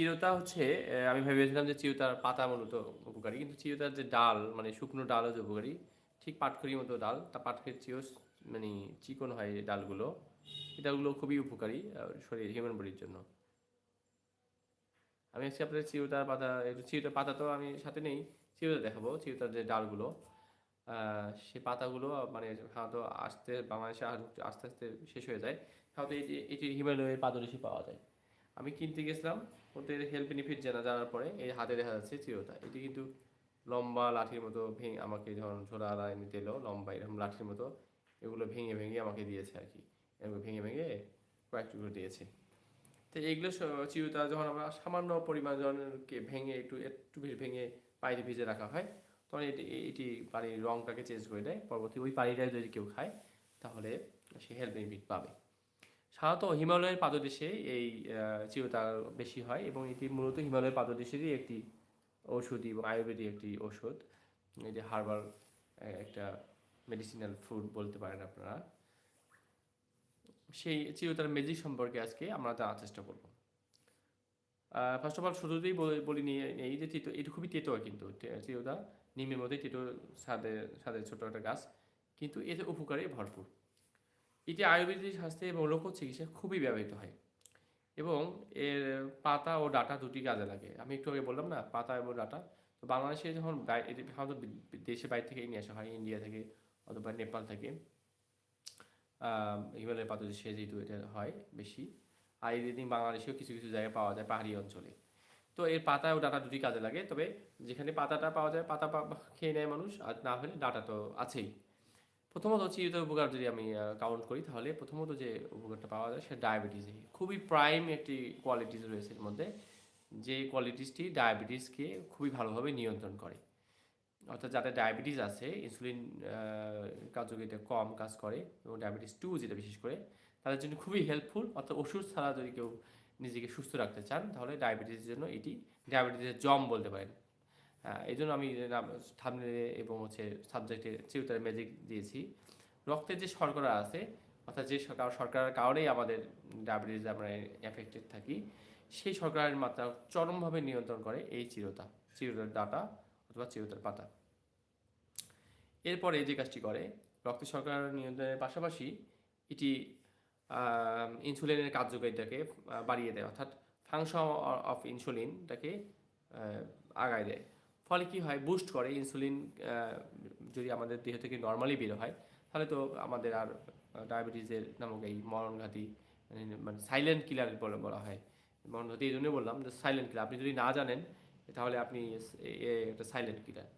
চিরতা হচ্ছে আমি ভেবেছিলাম যে চিরতার পাতা মূলত উপকারী, কিন্তু চিরতার যে ডাল মানে শুকনো ডাল হচ্ছে উপকারী, ঠিক পাটখড়ির মতো ডাল, তা পাটখড়ির চেয়েও মানে চিকন হয় এই ডালগুলো এই ডালগুলো খুবই উপকারী শরীর হিউম্যান বডির জন্য। আমি আজকে আপনাদের চিরতার পাতা চিরতার পাতা তো আমি সাথে নেই, চিরতা দেখাবো, চিরতার যে ডালগুলো সে পাতাগুলো মানে সাধারণত আস্তে, বাংলাদেশে আস্তে আস্তে শেষ হয়ে যায় সাধারণত এটি এটি হিমালয়ের পাদদেশে পাওয়া যায়। আমি কিনতে গেছিলাম, ওদের হেলথ বেনিফিট জানা, জানার পরে এই হাতে দেখা যাচ্ছে চিরতা এটি কিন্তু লম্বা লাঠির মতো ভেঙে আমাকে যখন ধরুন ছোলা এনে দিল লম্বা এরকম লাঠির মতো, এগুলো ভেঙে ভেঙে আমাকে দিয়েছে আর কি। এগুলো ভেঙে ভেঙে কয়েক টুকরো দিয়েছে। তো এইগুলো চিরতা যখন আমরা সামান্য পরিমাণ জনকে ভেঙে একটু একটু ভেঙে পানিতে ভিজে রাখা হয়, তখন এটি এটি পানির রঙটাকে চেঞ্জ করে দেয়। পরবর্তী ওই পানিটাই যদি কেউ খায়, তাহলে সে হেলথ বেনিফিট পাবে। সাধারণত হিমালয়ের পাদদেশে এই চিরতা বেশি হয় এবং এটি মূলত হিমালয়ের পাদদেশেরই একটি ঔষধি এবং আয়ুর্বেদিক একটি ওষুধ এটি হার্বাল একটা মেডিসিনাল ফুড বলতে পারেন আপনারা। সেই চিরতার ম্যাজিক সম্পর্কে আজকে আমরা জানার চেষ্টা করব। ফার্স্ট অফ অল শুরুতেই বলে- নিয়ে, এই যে তিতো, এটা খুবই তেতো কিন্তু চিরতা নিমের মধ্যে তেতো স্বাদে স্বাদের ছোট একটা গাছ, কিন্তু এতে উপকারে ভরপুর। এটি আয়ুর্বেদিক স্বাস্থ্যে এবং লোক চিকিৎসায় খুবই ব্যবহৃত হয়। এবং এর পাতা ও ডাটা দুটি কাজে লাগে। আমি একটু আগে বললাম না পাতা এবং ডাটা। তো বাংলাদেশে যখন সাধারণত দেশের বাইরে থেকে নিয়ে আসা হয় ইন্ডিয়া থেকে অথবা নেপাল থেকে। আহ, হিমালয় পাদদেশে যেহেতু এটা হয় বেশি। আর বাংলাদেশেও কিছু কিছু জায়গায় পাওয়া যায় পাহাড়ি অঞ্চলে। তো এর পাতা ও ডাটা দুটি কাজে লাগে। তবে যেখানে পাতাটা পাওয়া যায় পাতা খেয়ে নেয় মানুষ আর না হলে ডাটা তো আছেই। প্রথমত হচ্ছে চিরতার উপকার যদি আমি কাউন্ট করি, তাহলে প্রথমত যে উপকারটা পাওয়া যায় সেটা ডায়াবেটিসে খুবই প্রাইম একটি কোয়ালিটিস রয়েছে এর মধ্যে, যে কোয়ালিটিসটি ডায়াবেটিসকে খুবই ভালোভাবে নিয়ন্ত্রণ করে। অর্থাৎ যাদের ডায়াবেটিস আছে ইনসুলিন কার্যকারিতা কম কাজ করে এবং ডায়াবেটিস টু যেটা বিশেষ করে, তাদের জন্য খুবই হেল্পফুল অর্থাৎ ওষুধ ছাড়া যদি কেউ নিজেকে সুস্থ রাখতে চান, তাহলে ডায়াবেটিসের জন্য এটি ডায়াবেটিসের জম বলতে পারেন। এই জন্য আমি থামলে এবং হচ্ছে সাবজেক্টে চিরতার ম্যাজিক দিয়েছি। রক্তের যে শর্করা আছে, অর্থাৎ যে শর্করা শর্করার কারণেই আমাদের ডায়াবেটিস আমরা এফেক্টেড থাকি, সেই শর্করার মাত্রা চরমভাবে নিয়ন্ত্রণ করে এই চিরতা চিরতার ডাটা অথবা চিরতার পাতা। এরপরে যে কাজটি করে রক্তের শর্করা নিয়ন্ত্রণের পাশাপাশি এটি ইনসুলিনের কার্যকারিতাকে বাড়িয়ে দেয়, অর্থাৎ ফাংশন অফ ইনসুলিনটাকে আগায় দেয়। ফলে কি হয়? বুস্ট করে ইনসুলিন যদি আমাদের দেহ থেকে নর্মালি বের হয়, তাহলে তো আমাদের আর ডায়াবেটিসের নামক এই মরণঘাতী মানে মানে সাইলেন্ট কিলার বলে, বলা হয়। মরণঘাতী এই জন্যই বললাম যে সাইলেন্ট কিলার আপনি যদি না জানেন, তাহলে আপনি একটা সাইলেন্ট কিলার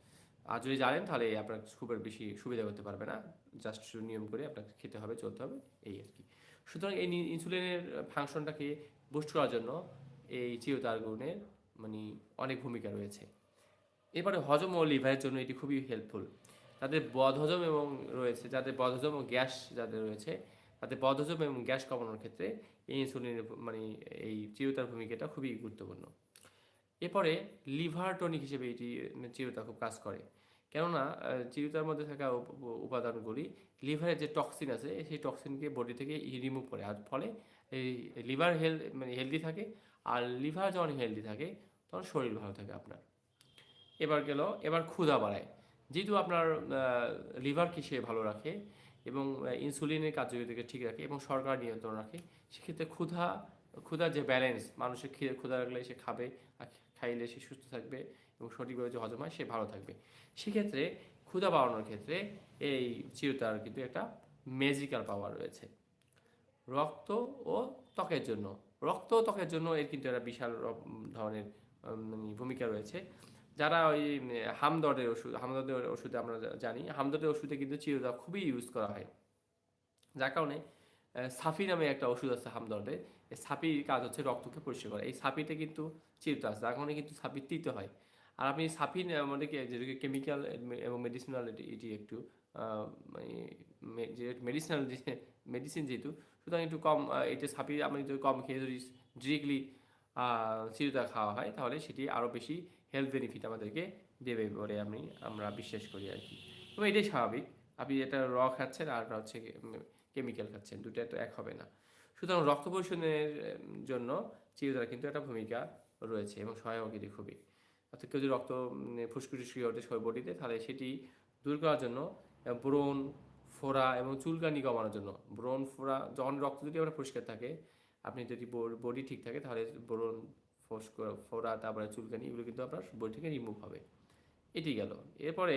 আর যদি জানেন, তাহলে আপনার খুবের বেশি সুবিধা করতে পারবে না। জাস্ট নিয়ম করে আপনাকে খেতে হবে, চলতে হবে, এই আর কি। সুতরাং এই ইনসুলিনের ফাংশনটাকে বুস্ট করার জন্য এই চিরতার গুণের মানে অনেক ভূমিকা রয়েছে। এবারে হজম ও লিভারের জন্য এটি খুবই হেল্পফুল যাদের বদহজম এবং রয়েছে, যাদের বদহজম ও গ্যাস যাদের রয়েছে, তাদের বদহজম এবং গ্যাস কমানোর ক্ষেত্রে এই ইনসুলিনের মানে এই চিরতার ভূমিকাটা খুবই গুরুত্বপূর্ণ। এরপরে লিভার টনিক হিসেবে এটি চিরতা খুব কাজ করে। কেননা চিরতার মধ্যে থাকা উপ- উপ- উপাদানগুলি লিভারের যে টক্সিন আছে, সেই টক্সিনকে বডি থেকে রিমুভ করে। আর ফলে এই লিভার হেলথ মানে হেলদি থাকে, আর লিভার যখন হেলদি থাকে, তখন শরীর ভালো থাকে আপনার। এবার গেল, এবার ক্ষুধা বাড়ায়। যেহেতু আপনার লিভারকে সে ভালো রাখে এবং ইনসুলিনের কার্যকারিতাকে ঠিক রাখে এবং সরকার নিয়ন্ত্রণ রাখে, সেক্ষেত্রে ক্ষুধা, ক্ষুধার যে ব্যালেন্স মানুষের খিদে ক্ষুধা রাখলে সে খাবে খাইলে সে সুস্থ থাকবে এবং সঠিকভাবে যে হজম হয় সে ভালো থাকবে। সেক্ষেত্রে ক্ষুধা বাড়ানোর ক্ষেত্রে এই চিরতার কিন্তু একটা ম্যাজিক্যাল পাওয়ার রয়েছে। রক্ত ও ত্বকের জন্য, রক্ত ও ত্বকের জন্য এর কিন্তু একটা বিশাল ধরনের মানে ভূমিকা রয়েছে। যারা ওই হামদর্দের ওষুধ, হামদর্দের ওষুধে আমরা জানি। হামদর্দের ওষুধে কিন্তু চিরতা খুবই ইউজ করা হয়। যার কারণে সাফি নামে একটা ওষুধ আছে হামদর্দের এই সাপির কাজ হচ্ছে রক্তকে পরিষ্কার করা। এই সাপিতে কিন্তু চিরতা আছে, যার কারণে কিন্তু সাপি তিতে হয়। আর আপনি সাফিন আমাদের যেটাকে কেমিক্যাল এবং মেডিসিনাল এটি একটু মানে মেডিসিনাল মেডিসিন যেহেতু, সুতরাং একটু কম এটা সাপি আমি যদি কম খেয়ে যদি ডিরেক্টলি চিরতা খাওয়া হয়, তাহলে সেটি আরও বেশি হেলথ বেনিফিট আমাদেরকে দেবে বলে আমি, আমরা বিশ্বাস করি আর কি। তবে এটাই স্বাভাবিক। আপনি এটা র খাচ্ছেন আর হচ্ছে কেমিক্যাল খাচ্ছেন দুটো তো এক হবে না। সুতরাং রক্ত পরিশোধনের জন্য চিরতার কিন্তু একটা ভূমিকা রয়েছে এবং সহায়ক এটি খুবই। অর্থাৎ কেউ যদি রক্ত ফুসকুটি ওঠে সবাই বডিতে তাহলে সেটি দূর করার জন্য ব্রণ ফোড়া এবং চুলকানি কমানোর জন্য, ব্রণ ফোড়া, যখন রক্ত যদি আমরা পরিষ্কার থাকে, আপনি যদি বডি ঠিক থাকে, তাহলে ব্রণ ফোস্ক ফোড়া তারপরে চুলকানি, এগুলো কিন্তু আপনার বডি থেকে রিমুভ হবে। এটি গেল। এরপরে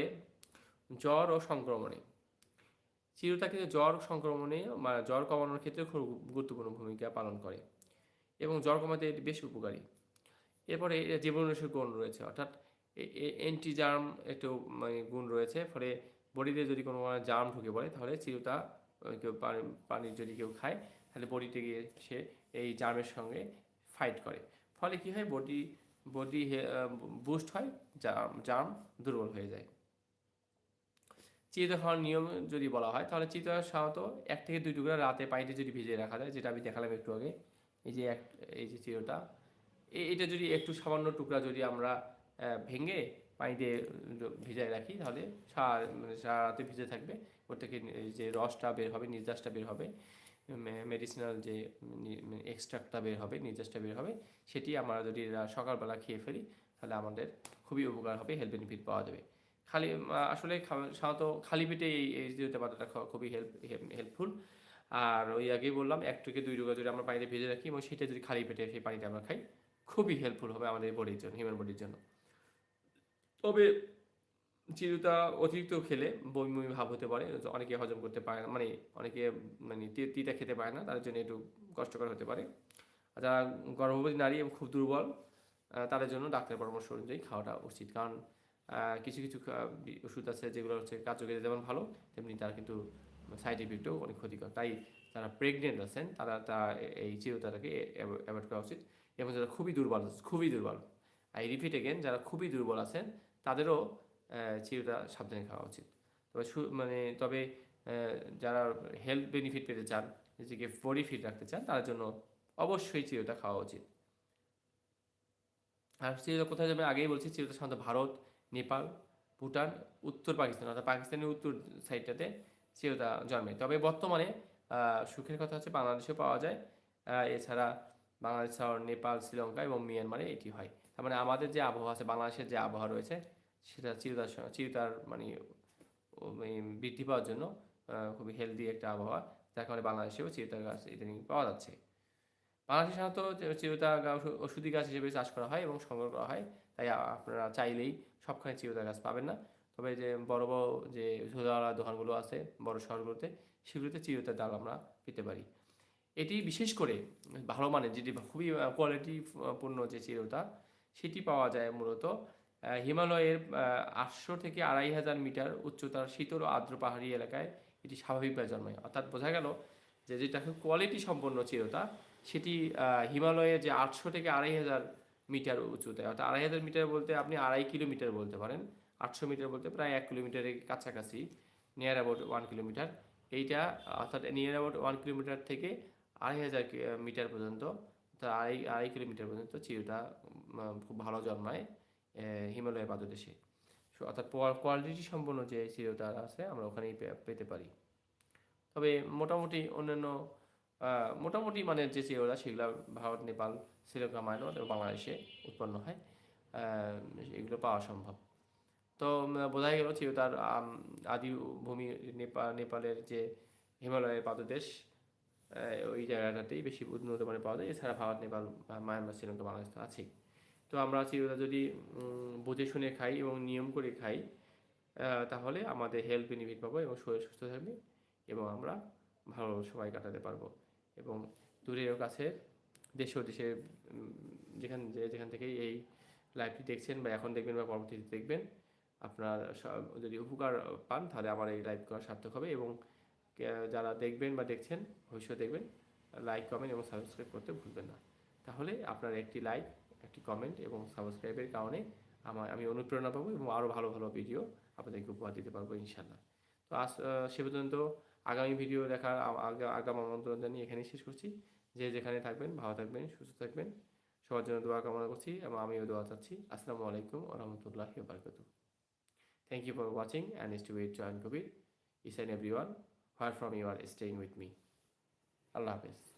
জ্বর ও সংক্রমণে। চিরতা কিন্তু জ্বর সংক্রমণে মানে জ্বর কমানোর ক্ষেত্রে খুব গুরুত্বপূর্ণ ভূমিকা পালন করে এবং জ্বর কমাতে এটি বেশ উপকারী। এরপরে এর জীবাণুনাশক গুণ রয়েছে। অর্থাৎ অ্যান্টি জার্ম একটু মানে গুণ রয়েছে। ফলে বডিতে যদি কোনো জার্ম ঢুকে পড়ে, তাহলে চিরতা কেউ পানি যদি কেউ খায়, তাহলে বডিতে গিয়ে সে এই জার্মের সঙ্গে ফাইট করে। ফলে কি হয়? বডি বডি বুস্ট হয় জার্ম দুর্বল হয়ে যায়। চিরতা খাওয়ার নিয়ম যদি বলা হয়, তাহলে চিরতা সাধারণত এক থেকে দুই টুকরা রাতে পানিতে যদি ভিজিয়ে রাখা যায়, যেটা আমি দেখালাম একটু আগে, এই যে এক, এই যে চিরতা এ- এটা যদি একটু সামান্য টুকরা যদি আমরা ভেঙে পানিতে ভিজায় রাখি, তাহলে সারা মানে সারা রাতে ভিজে থাকবে ওর থেকে যে রসটা বের হবে, নির্যাসটা বের হবে। মেডিসিনাল যে এক্সট্রাক্টটা বের হবে নির্যাসটা বের হবে, সেটি আমরা যদি সকালবেলা খেয়ে ফেলি, তাহলে আমাদের খুবই উপকার হবে হেলথ বেনিফিট পাওয়া যাবে। খালি আসলে সাধারণত খালি পেটে এই এই জিরোতে পাতাটা খুবই হেল্প হেল্পফুল আর ওই আগেই বললাম, এক থেকে দুই ডোগা যদি আমরা পানিতে ভেজে রাখি, এবং সেটা যদি খালি পেটে সেই পানিটা আমরা খাই, খুবই হেল্পফুল হবে আমাদের বডির জন্য হিউম্যান বডির জন্য। তবে চিরুতা অতিরিক্ত খেলে বমি বমি ভাব হতে পারে অনেকে হজম করতে পারে না মানে অনেকে মানে তিতা খেতে পারে না, তাদের জন্য একটু কষ্টকর হতে পারে। যারা গর্ভবতী নারী এবং খুব দুর্বল তাদের জন্য ডাক্তারের পরামর্শ অনুযায়ী খাওয়াটা উচিত। কারণ কিছু কিছু ওষুধ আছে যেগুলো হচ্ছে কার্যকরী যেমন ভালো, তেমনি তার কিন্তু সাইড ইফেক্টও অনেক ক্ষতিকর। তাই যারা প্রেগনেন্ট আছেন, তারা তা এই চিরতাটাকে অ্যাভয়েড করা উচিত। এবং যারা খুবই দুর্বল খুবই দুর্বল আই রিপিট এগেন যারা খুবই দুর্বল আছেন, তাদেরও চিরতা সাবধানে খাওয়া উচিত। তবে মানে তবে যারা হেলথ বেনিফিট পেতে চান, নিজেকে বডি ফিট রাখতে চান তার জন্য অবশ্যই চিরতা খাওয়া উচিত। আর চিরতা কোথায় যাবে? আগেই বলছি, চিরতা সাধারণত ভারত, নেপাল, ভুটান, উত্তর পাকিস্তান, অর্থাৎ পাকিস্তানের উত্তর সাইডটাতে চিরতা জন্মে তবে বর্তমানে সুখের কথা হচ্ছে বাংলাদেশেও পাওয়া যায়। এছাড়া বাংলাদেশ নেপাল, শ্রীলঙ্কা এবং মিয়ানমারে এটি হয়। তার মানে আমাদের যে আবহাওয়া আছে, বাংলাদেশের যে আবহাওয়া রয়েছে সেটা চিরতার চিরতার মানে মানে বৃদ্ধি পাওয়ার জন্য খুবই হেলদি একটা আবহাওয়া যার কারণে বাংলাদেশেও চিরতার গাছ ইদানিং পাওয়া যাচ্ছে। বাংলাদেশে সাধারণত চিরতা ওষুধি গাছ হিসেবে চাষ করা হয় এবং সংগ্রহ করা হয়। তাই আপনারা চাইলেই সবখানে চিরতা গাছ পাবেন না। তবে যে বড় বড় যে ঝোলাওয়ালা দোকানগুলো আছে, বড় শহরগুলোতে, সেগুলোতে চিরতার ডাল আমরা পেতে পারি। এটি বিশেষ করে ভালো মানের, যেটি খুবই কোয়ালিটি পূর্ণ যে চিরতা, সেটি পাওয়া যায় মূলত হিমালয়ের আটশো থেকে আড়াই হাজার মিটার উচ্চতার শীতল ও আর্দ্র পাহাড়ি এলাকায় এটি স্বাভাবিকভাবে জন্মায় অর্থাৎ বোঝা গেল যে যেটাকে কোয়ালিটি সম্পন্ন চিরতা সেটি হিমালয়ে যে আটশো থেকে আড়াই হাজার মিটার উঁচুতায় অর্থাৎ আড়াই হাজার মিটার বলতে আপনি আড়াই কিলোমিটার বলতে পারেন, আটশো মিটার বলতে প্রায় এক কিলোমিটারের কাছাকাছি নিয়ার অ্যাবাউট ওয়ান কিলোমিটার এইটা, অর্থাৎ নিয়ার অ্যাবাউট ওয়ান কিলোমিটার থেকে আড়াই হাজার মিটার পর্যন্ত, অর্থাৎ আড়াই আড়াই কিলোমিটার পর্যন্ত চিরতা খুব ভালো জন্মায়। হিমালয় পাদদেশে। অর্থাৎ কোয়ালিটি সম্পন্ন যে চিরতা আছে, আমরা ওখানেই পেতে পারি। তবে মোটামুটি অন্যান্য মোটামুটি মানে যে চিরতা সেগুলো ভারত, নেপাল, শ্রীলঙ্কা, মায়ানমার এবং বাংলাদেশে উৎপন্ন হয়। এগুলো পাওয়া সম্ভব। তো বোঝাই গেল চিরতার আদি ভূমি নেপাল নেপালের যে হিমালয়ের পাদদেশ ওই জায়গাটাতেই বেশি উন্নত মানে পাওয়া যায়। এছাড়া ভারত, নেপাল, মায়ানমার, শ্রীলঙ্কা, বাংলাদেশ তো আছেই। তো আমরা চিরতা যদি বুঝে শুনে খাই এবং নিয়ম করে খাই তাহলে আমাদের হেলথ বেনিফিট পাবো এবং শরীর সুস্থ থাকবে এবং আমরা ভালো সময় কাটাতে পারব। এবং দূরের কাছে দেশে ও দেশে যেখান যেখান থেকে এই লাইভটি দেখছেন বা এখন দেখবেন বা পরবর্তীতে দেখবেন, আপনার যদি উপকার পান, তাহলে আমার এই লাইভ করা সার্থক হবে এবং যারা দেখবেন বা দেখছেন, ভবিষ্যতে দেখবেন লাইক কমেন্ট এবং সাবস্ক্রাইব করতে ভুলবেন না। তাহলে আপনার একটি লাইক একটি কমেন্ট এবং সাবস্ক্রাইবের কারণে আমার আমি অনুপ্রেরণা পাবো এবং আরও ভালো ভালো ভিডিও আপনাদেরকে উপহার দিতে পারব ইনশাল্লাহ তো আজ সে পর্যন্ত আগামী ভিডিও দেখার আগাম আমন্ত্রণ জানিয়ে এখানেই শেষ করছি। যে যেখানে থাকবেন, ভালো থাকবেন, সুস্থ থাকবেন, সবার জন্য দোয়া কামনা করছি এবং আমিও দোয়া চাচ্ছি। আসসালামু আলাইকুম রহমতুল্লাহ বারকাতু thank you for watching and is to with join Kabir is and every one where from you are staying with me আল্লাহ হাফেজ।